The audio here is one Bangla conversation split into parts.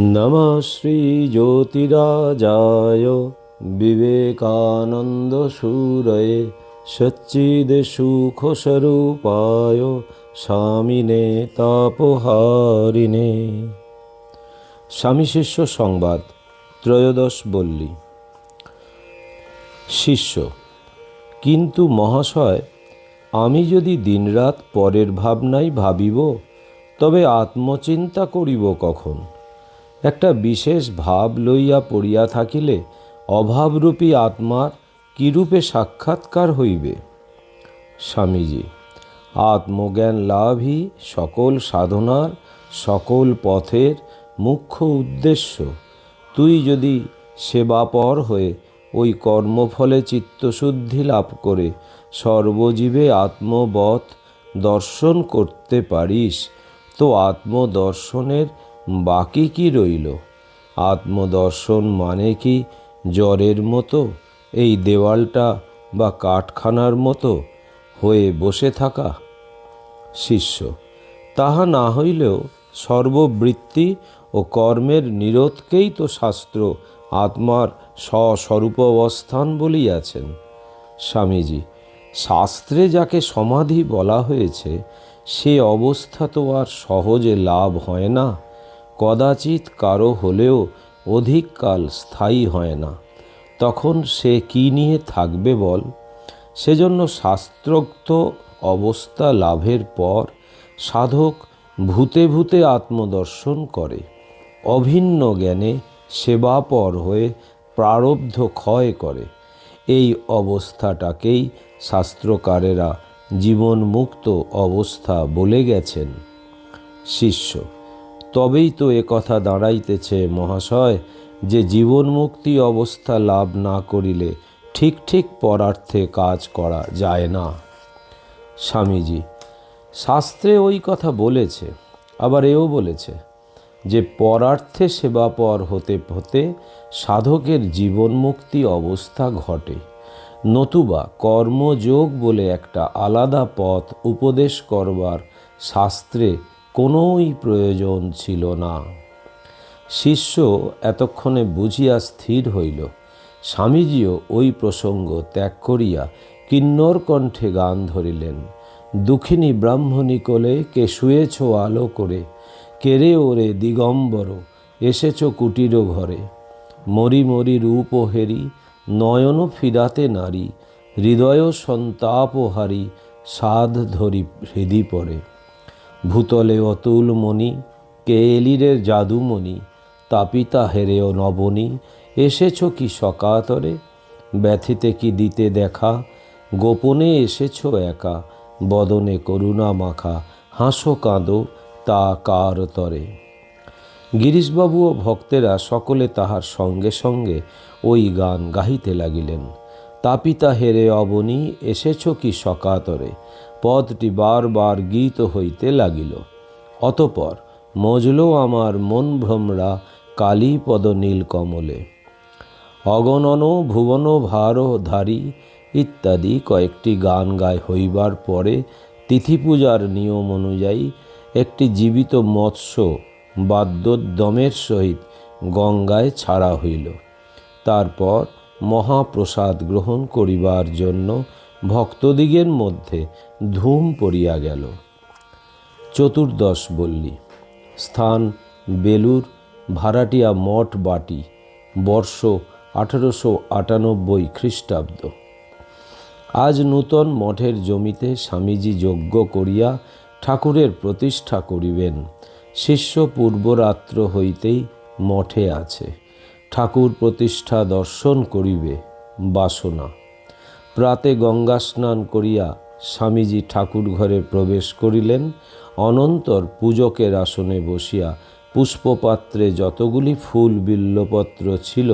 নমঃ শ্রীজ্যোতিরাজায় বিবেকানন্দসূরয়ে সচ্চিদসুখস্বরূপায় স্বামিনে তাপহারিণে স্বামী শিষ্য সংবাদ, ত্রয়োদশ বল্লী। শিষ্য, কিন্তু মহাশয়, আমি যদি দিনরাত পরের ভাবনাই ভাবিব, তবে আত্মচিন্তা করিব কখন? একটা বিশেষ ভাব লইয়া পড়িয়া থাকিলে অভাবরূপী আত্মার কিরূপে সাক্ষাৎকার হইবে? স্বামীজি, আত্মজ্ঞান লাভই সকল সাধনার, সকল পথের মুখ্য উদ্দেশ্য। তুই যদি সেবাপর হয়ে ওই কর্মফলে চিত্তশুদ্ধি লাভ করে সর্বজীবে আত্মবধ দর্শন করতে পারিস, তো আত্মদর্শনের বাকি কি রইল? আত্মদর্শন মানে কি জ্বরের মতো? এই দেওয়ালটা বা কাঠখানার মতো হয়ে বসে থাকা? শিষ্য, তাহা না হইলেও সর্ববৃত্তি ও কর্মের নিরোধকেই তো শাস্ত্র আত্মার স্বস্বরূপ অবস্থান বলিয়াছেন। স্বামীজি, শাস্ত্রে যাকে সমাধি বলা হয়েছে, সে অবস্থা তো আর সহজে লাভ হয় না। কদাচিৎ কারও হলেও অধিক কাল স্থায়ী হয় না। তখন সে কি নিয়ে থাকবে বল? সেজন্য শাস্ত্রোক্ত অবস্থা লাভের পর সাধক ভূতে ভূতে আত্মদর্শন করে। অভিন্ন জ্ঞানে সেবাপর হয়ে প্রারব্ধ ক্ষয় করে। এই অবস্থাটাকেই শাস্ত্রকারেরা জীবনমুক্ত অবস্থা বলে গেছেন শিষ্য। তবেই তো এ কথা দাঁড়াইতেছে মহাশয়, যে জীবন মুক্তি অবস্থা লাভ না করিলে ঠিক ঠিক পরার্থে কাজ করা যায় না। স্বামীজি, শাস্ত্রে ওই কথা বলেছে, আবার এও বলেছে, যে পরার্থে সেবাপর হতে হতে সাধকের জীবন মুক্তি অবস্থা ঘটে। নতুবা কর্মযোগ বলে একটা আলাদা পথ উপদেশ করবার শাস্ত্রে কোনোই প্রয়োজন ছিল না। শিষ্য এতক্ষণে বুঝিয়া স্থির হইল। স্বামীজিও ওই প্রসঙ্গ ত্যাগ করিয়া কিন্নর কণ্ঠে গান ধরিলেন, দুঃখিনী ব্রাহ্মণী কোলে কে শুয়েছ আলো করে? কেরে ওরে দিগম্বর? এসেছ কুটির ঘরে। মরি মরি রূপ হেরি, নয়ন ফিরাতে নারী, হৃদয় সন্তাপহারী সাধ ধরি হৃদি পড়ে ভূতলে অতুল মণি, কে এলিরের জাদুমণি তাপিতা হেরে হেরেও নবনী, এসেছ কি সকাতরে? ব্যথিতে কি দিতে দেখা? গোপনে এসেছ একা, বদনে করুণা মাখা, হাসো কাঁদো তা কার তরে? গিরিশবাবু ও ভক্তেরা সকলে তাহার সঙ্গে সঙ্গে ওই গান গাহিতে লাগিলেন। তাপিতা হেরে অবনী, এসেছ কি সকাতরে? পদটি বারবার গীত হইতে লাগিল। অতপর মজল আমার মন ভ্রমরা কালীপদ নীল কমলে। অগণন ভুবন ভার ধারী ইত্যাদি কয়েকটি গান গায় হইবার পরে তিথি পূজার নিয়ম অনুযায়ী একটি জীবিত মৎস্য বাদ্যদমের সহিত গঙ্গায় ছাড়া হইল। তারপর মহাপ্রসাদ গ্রহণ করিবার জন্য ভক্তদিগের মধ্যে ধূম পড়িয়া গেল। চতুর্দশ বল্লী, স্থান বেলুর, ভাড়াটিয়া মঠ বাটি, বর্ষ আঠারোশো আটানব্বই খ্রিস্টাব্দ। আজ নূতন মঠের জমিতে স্বামীজি যজ্ঞ করিয়া ঠাকুরের প্রতিষ্ঠা করিবেন। শিষ্য পূর্বরাত্র হইতেই মঠে আছে। ঠাকুর প্রতিষ্ঠা দর্শন করিবে, বাসনা। প্রাতে গঙ্গা স্নান করিয়া স্বামীজি ঠাকুর ঘরে প্রবেশ করিলেন। অনন্তর পূজকের আসনে বসিয়া পুষ্পপাত্রে যতগুলি ফুল বিল্লপত্র ছিল,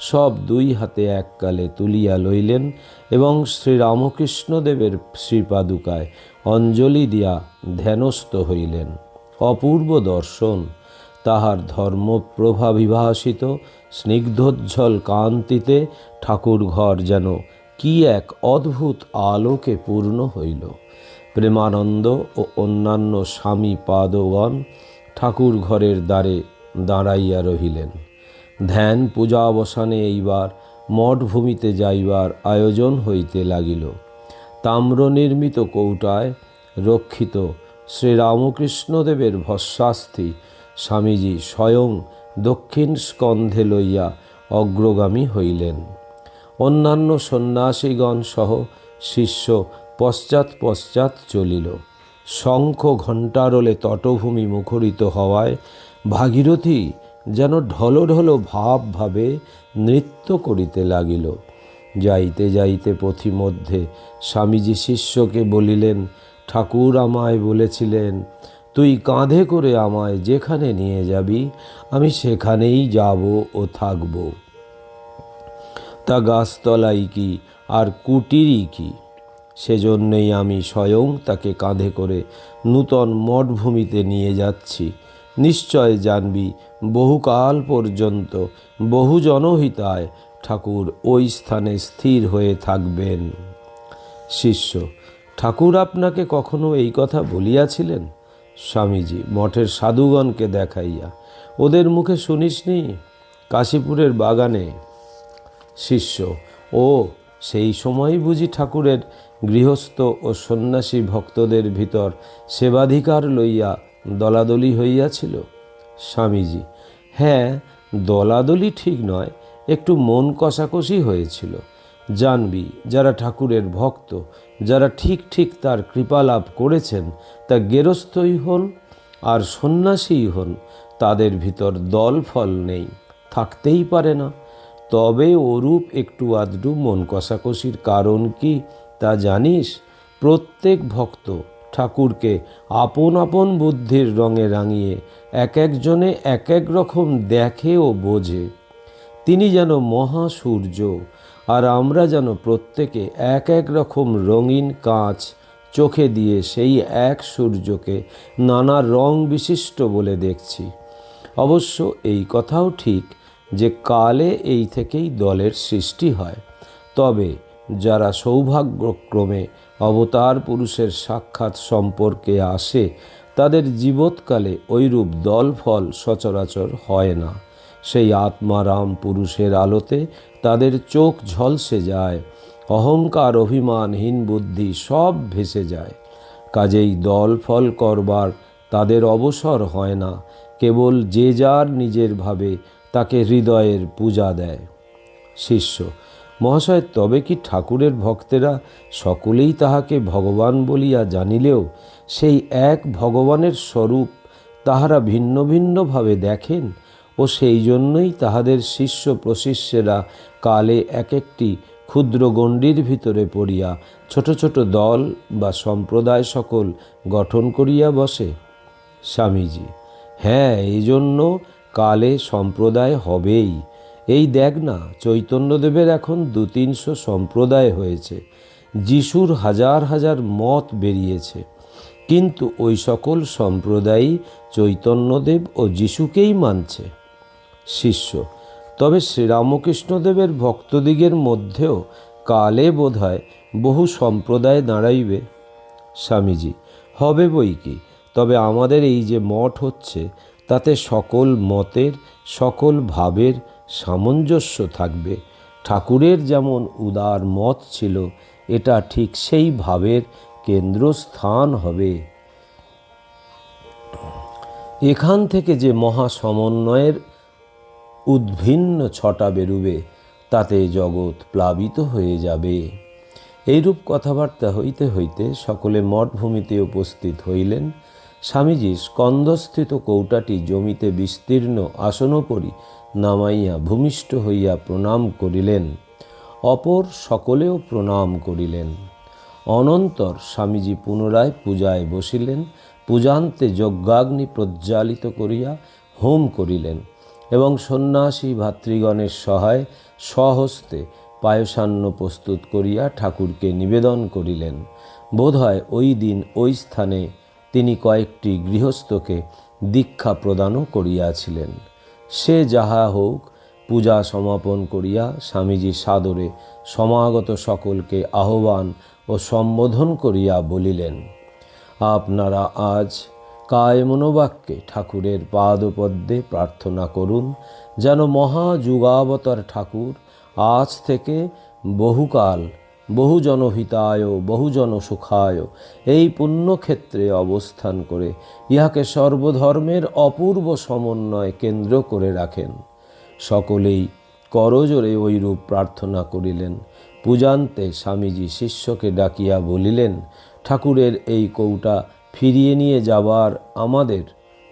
সব দুই হাতে এককালে তুলিয়া লইলেন এবং শ্রীরামকৃষ্ণদেবের শ্রীপাদুকায় অঞ্জলি দিয়া ধ্যানস্থ হইলেন। অপূর্ব দর্শন, তাহার ধর্মপ্রভা বিভাসিত স্নিগ্ধোজ্জ্বল কান্তিতে ঠাকুর ঘর যেন কি এক অদ্ভুত আলোকে পূর্ণ হইল। প্রেমানন্দ ও অন্যান্য স্বামী পাদগণ ঠাকুর ঘরের দ্বারে দাঁড়াইয়া রহিলেন। ধ্যান পূজা অবসানে এইবার মঠভূমিতে যাইবার আয়োজন হইতে লাগিল। তাম্র নির্মিত কৌটায় রক্ষিত শ্রীরামকৃষ্ণদেবের ভস্মাস্থি স্বামীজি স্বয়ং দক্ষিণ স্কন্ধে লইয়া অগ্রগামী হইলেন। অন্যান্য সন্ন্যাসীগণ সহ শিষ্য পশ্চাৎ পশ্চাৎ চলিল। শঙ্খ ঘণ্টারোলে তটভূমি মুখরিত হওয়ায় ভাগীরথী যেন ঢলো ঢলো ভাব ভাবে নৃত্য করিতে লাগিল। যাইতে যাইতে পথিমধ্যে স্বামীজি শিষ্যকে বলিলেন, ঠাকুর আমায় বলেছিলেন, তুই কাঁধে করে আমায় যেখানে নিয়ে যাবি, আমি সেখানেই যাব ও থাকব। তা গাছতলাই কি, আর কুটিরই কি? সেজন্যই আমি স্বয়ং তাকে কাঁধে করে নূতন মঠভূমিতে নিয়ে যাচ্ছি। নিশ্চয় জানবি, বহুকাল পর্যন্ত বহু জনহিতায় ঠাকুর ওই স্থানে স্থির হয়ে থাকবেন। শিষ্য, ঠাকুর আপনাকে কখনো এই কথা বলিয়াছিলেন? স্বামীজি মঠের সাধুগণকে দেখাইয়া, ওদের মুখে শুনিসনি? কাশীপুরের বাগানে শিষ্য। ও, সেই সময় বুঝি ঠাকুরের গৃহস্থ ও সন্ন্যাসী ভক্তদের ভিতর সেবাধিকার লইয়া দলাদলি হইয়াছিল। স্বামীজি হ্যাঁ দলাদলি ঠিক নয়, একটু মন কষাকষি হয়েছিল। জানবি, যারা ঠাকুরের ভক্ত, যারা ঠিক ঠিক তার কৃপা লাভ করেছেন, তা গেরস্থই হন আর সন্ন্যাসীই হন, তাদের ভিতর দল ফল নেই, থাকতেই পারে না। তবে ওরূপ একটু আধটু মন কষাকষির কারণ কি তা জানিস? প্রত্যেক ভক্ত ঠাকুরকে আপন আপন বুদ্ধির রঙে রাঙিয়ে এক একজনে এক এক রকম দেখে ও বোঝে। তিনি যেন মহা সূর্য আর আমরা যেন প্রত্যেকে এক এক রকম রঙিন কাঁচ চোখে দিয়ে সেই এক সূর্যকে নানা রং বিশিষ্ট বলে দেখছি। অবশ্য এই কথাও ঠিক যে কালে এই থেকেই দলের সৃষ্টি হয়। তবে যারা সৌভাগ্যক্রমে অবতার পুরুষের সাক্ষাৎ সম্পর্কে আসে, তাদের জীবৎকালে ওইরূপ দল ফল সচরাচর হয় না। সেই আত্মারাম পুরুষের আলোতে তাদের চোখ ঝলসে যায়, অহংকার অভিমানহীন বুদ্ধি সব ভেসে যায়। কাজেই দল ফল করবার তাদের অবসর হয় না। কেবল যে যার নিজের ভাবে তাকে হৃদয়ের পূজা দেয়। শিষ্য, মহাশয়, তবে কি ঠাকুরের ভক্তেরা সকলেই তাহাকে ভগবান বলিয়া জানিলেও সেই এক ভগবানের স্বরূপ তাহারা ভিন্ন ভিন্নভাবে দেখেন ও সেই জন্যই তাহাদের শিষ্য প্রশিষ্যেরা কালে এক একটি ক্ষুদ্র গণ্ডির ভিতরে পড়িয়া ছোট ছোট দল বা সম্প্রদায় সকল গঠন করিয়া বসে। স্বামীজি হ্যাঁ এই জন্য কালে সম্প্রদায় হবেই। এই দেখ না, চৈতন্যদেবের এখন দু তিনশো সম্প্রদায় হয়েছে। যিশুর হাজার হাজার মত বেরিয়েছে। কিন্তু ওই সকল সম্প্রদায়ই চৈতন্যদেব ও যিশুকেই মানছে। শিষ্য, তবে শ্রীরামকৃষ্ণদেবের ভক্তদিগের মধ্যেও কালে বোধহয় বহু সম্প্রদায় দাঁড়াইবে। স্বামীজি, হবে বই কি? তবে আমাদের এই যে মঠ হচ্ছে তাতে সকল মতের, সকল ভাবের সামঞ্জস্য থাকবে। ঠাকুরের যেমন উদার মত ছিল, এটা ঠিক সেই ভাবের কেন্দ্রস্থান হবে। এখান থেকে যে মহা সমন্বয়ের উদ্ভিন্ন ছটা বেরুবে, তাতে জগৎ প্লাবিত হয়ে যাবে। এইরূপ কথাবার্তা হইতে হইতে সকলে মঠভূমিতে উপস্থিত হইলেন। স্বামীজি স্কন্দস্থিত কৌটাটি জমিতে বিস্তীর্ণ আসন আসনোপরি নামাইয়া ভূমিষ্ঠ হইয়া প্রণাম করিলেন। অপর সকলেও প্রণাম করিলেন। অনন্তর স্বামীজি পুনরায় পূজায় বসিলেন, পূজান্তে যজ্ঞাগ্নি প্রজ্বালিত করিয়া হোম করিলেন এবং সন্ন্যাসী ভাতৃগণের সহায় স্বহস্তে পায়সান্ন প্রস্তুত করিয়া ঠাকুরকে নিবেদন করিলেন। বোধহয় ওই দিন ওই স্থানে তিনি কয়েকটি গৃহস্থকে দীক্ষা প্রদানও করিয়াছিলেন। সে যাহা হোক, পূজা সমাপন করিয়া স্বামীজি সাদরে সমাগত সকলকে আহ্বান ও সম্বোধন করিয়া বলিলেন, আপনারা আজ কায় মনোবাক্যে ঠাকুরের পাদপদ্মে প্রার্থনা করুন, যেন মহা যুগাবতার ঠাকুর আজ থেকে বহুকাল বহু জনহিতায় বহু জনসুখায় এই পুণ্যক্ষেত্রে অবস্থান করে। ইহাকে সর্বধর্মের অপূর্ব সমন্বয় কেন্দ্র করে রাখেন। সকলেই করজোরে ওইরূপ প্রার্থনা করিলেন। পূজান্তে স্বামীজি শিষ্যকে ডাকিয়া বলিলেন, ঠাকুরের এই কৌটা ফিরিয়ে নিয়ে যাবার আমাদের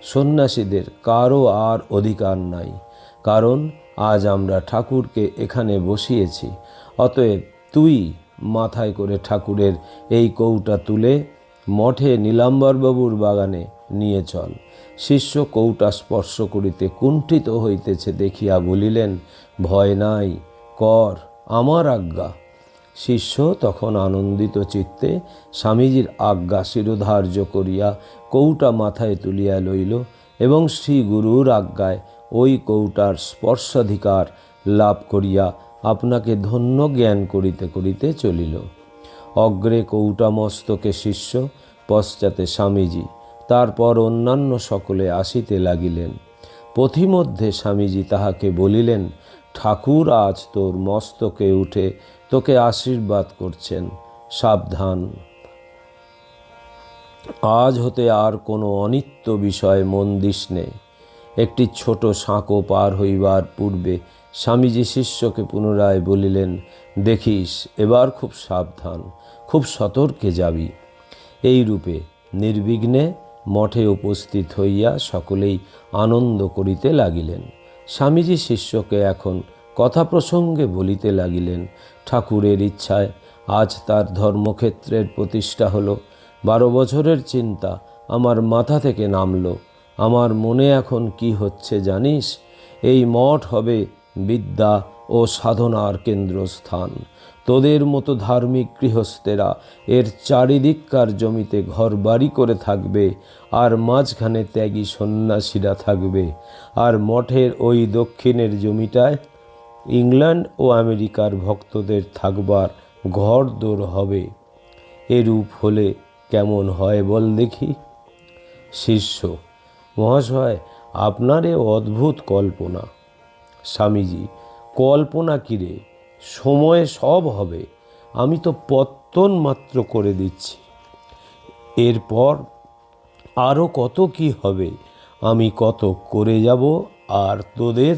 সন্ন্যাসীদের কারও আর অধিকার নাই। কারণ আজ আমরা ঠাকুরকে এখানে বসিয়েছি। অতএব তুই মাথায় করে ঠাকুরের এই কৌটা তুলে মঠে নীলাম্বরবাবুর বাগানে নিয়ে চল। শিষ্য কৌটা স্পর্শ করিতে কুণ্ঠিত হইতেছে দেখিয়া বলিলেন, ভয় নাই, কর, আমার আজ্ঞা। শিষ্য তখন আনন্দিত চিত্তে স্বামীজির আজ্ঞা শিরোধার্য করিয়া কৌটা মাথায় তুলিয়া লইল এবং শ্রী গুরুর আজ্ঞায় ওই কৌটার স্পর্শাধিকার লাভ করিয়া আপনাকে ধন্য জ্ঞান করিতে করিতে চলিল। অগ্রে কৌটা মস্তকে শিষ্য, পশ্চাতে স্বামীজি, তারপর অন্যান্য সকলে আসিতে লাগিলেন। পথিমধ্যে স্বামীজি তাহাকে বলিলেন, ঠাকুর, আজ তোর মস্তকে উঠে তোকে আশীর্বাদ করছেন। সাবধান। আজ হতে আর কোনো অনিত্য বিষয়ে মন দিস একটি ছোট সাঁকো পার হইবার পূর্বে স্বামীজি শিষ্যকে পুনরায় বলিলেন, দেখিস, এবার খুব সাবধান, খুব সতর্কে যাবি। এই রূপে নির্বিঘ্নে মঠে উপস্থিত হইয়া সকলেই আনন্দ করিতে লাগিলেন। স্বামীজি শিষ্যকে এখন কথা প্রসঙ্গে বলিতে লাগিলেন, ঠাকুরের ইচ্ছায় আজ তার ধর্মক্ষেত্রের প্রতিষ্ঠা হলো। বারো বছরের চিন্তা আমার মাথা থেকে নামলো। আমার মনে এখন কি হচ্ছে জানিস? এই মঠ হবে বিদ্যা ও সাধনার কেন্দ্রস্থান। তোদের মতো ধার্মিক গৃহস্থেরা এর চারিদিককার জমিতে ঘর বাড়ি করে থাকবে, আর মাঝখানে ত্যাগী সন্ন্যাসীরা থাকবে। আর মঠের ওই দক্ষিণের জমিটায় ইংল্যান্ড ও আমেরিকার ভক্তদের থাকবার ঘর দোর হবে। এরূপ হলে কেমন হয় বল দেখি। শিষ্য, মহাশয়, আপনার এ অদ্ভুত কল্পনা। স্বামীজি, কল্পনা কিরে, সময়ে সব হবে, আমি তো পত্তন মাত্র করে দিচ্ছি। এরপর আরও কত কি হবে, আমি কত করে যাব আর তোদের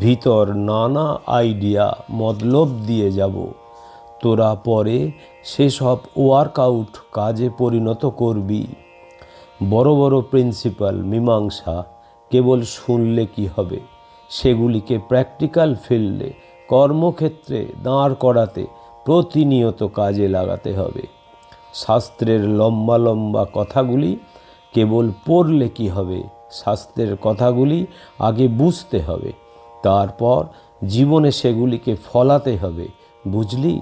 ভিতর নানা আইডিয়া, মতলব দিয়ে যাব। তোরা পরে সেসব ওয়ার্কআউট কাজে পরিণত করবি। বড় বড় প্রিন্সিপাল মীমাংসা কেবল শুনলে কি হবে? সেগুলিকে প্র্যাকটিক্যাল ফিল্ডে কর্মক্ষেত্রে দাঁড় করাতে প্রতিনিয়ত কাজে লাগাতে হবে। শাস্ত্রের লম্বা লম্বা কথাগুলি কেবল পড়লে কি হবে? শাস্ত্রের কথাগুলি আগে বুঝতে হবে। তারপর জীবনে সেগুলিকে ফলাতে হবে। বুঝলি?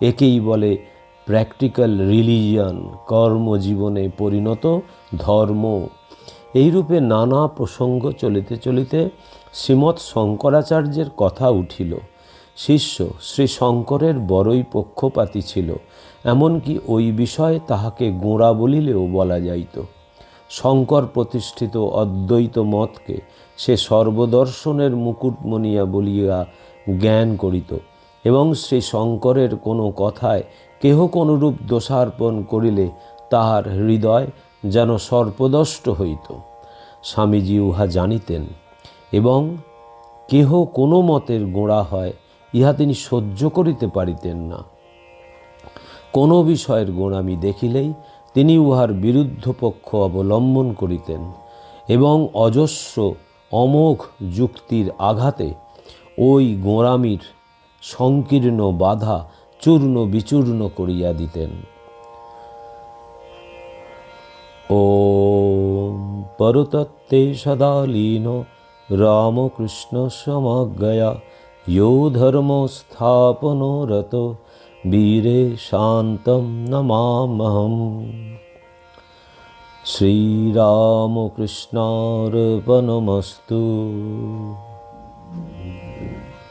একেই বলে প্র্যাকটিক্যাল রিলিজিয়ান কর্মজীবনে পরিণত ধর্ম। এইরূপে নানা প্রসঙ্গ চলিতে চলিতে শ্রীমৎ শঙ্করাচার্যের কথা উঠিল। শিষ্য শ্রী শঙ্করের বড়ই পক্ষপাতী ছিল, এমনকি ওই বিষয়ে তাহাকে গোঁড়া বলিলেও বলা যাইত। শঙ্কর প্রতিষ্ঠিত অদ্বৈত মতকে সে সর্বদর্শনের মুকুটমণিয়া বলিয়া জ্ঞান করিত এবং শ্রী শঙ্করের কোনো কথায় কেহ কোনরূপ দোষার্পণ করিলে তাহার হৃদয় যেন সর্পদষ্ট হইত। স্বামীজি উহা জানিতেন এবং কেহ কোনো মতের গোড়া হয়, ইহা তিনি সহ্য করিতে পারিতেন না। কোনো বিষয়ের গোড়ামি দেখিলেই তিনি উহার বিরুদ্ধ পক্ষ অবলম্বন করিতেন এবং অজস্র অমোঘ যুক্তির আঘাতে ওই গোঁড়ামির সংকীর্ণ বাধা চূর্ণ বিচূর্ণ করিয়া দিতেন। ও পরতত্ত্বে সদা লীন রামকৃষ্ণ সমজ্ঞয়া। यो ধর্মস্থাপনরত বীরে শান্তম নমামহম শ্রীরামকৃষ্ণার্পণমস্তু।